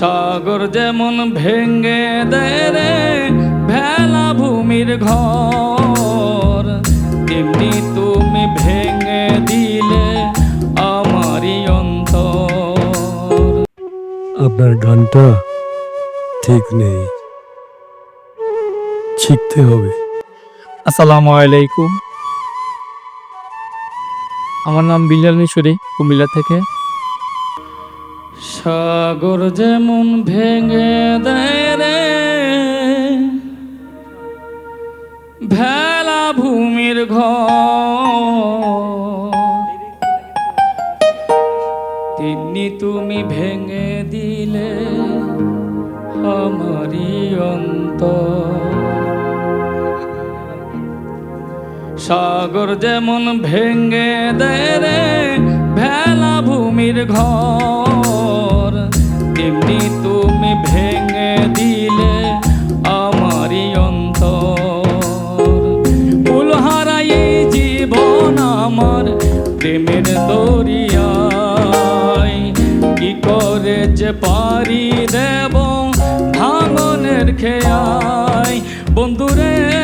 সাগর যেমন ভেঙ্গে দেয় রে ভেলা ভূমির ঘর। তেমনি তুমি ভেঙে দিলে আমারই অন্তর। আপনার গানটা ঠিক নেই। শিখতে হবে। আসসালামু আলাইকুম। আমার নাম বিল্লাল মিশরি কুমিল্লা থেকে। সাগর যেমন ভেঙে দেয় রে, ভেলা ভূমির ঘর। তেমনি তুমি ভেঙে দিলে আমারই অন্তর। সাগর যেমন ভেঙে দেয় রে, ভেলা ভূমির ঘর। তেমনি তুমি ভেঙে দিলে আমারই অন্তর। ফুল হারাই জীবন আমার প্রেমের দরিয়ায়। কি করে যে পারি দেব ভাঙনের খেয়ায়। বন্ধুরে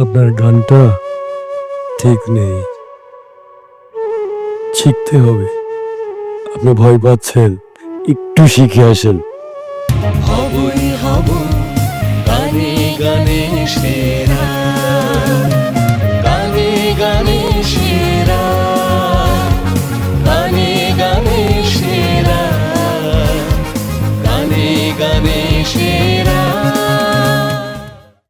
আপনার গানটা ঠিক নেই। শিখতে হবে। আপনি ভয় পাচ্ছেন, একটু শিখে আসেন। হবই হব, গানে গানে সেরা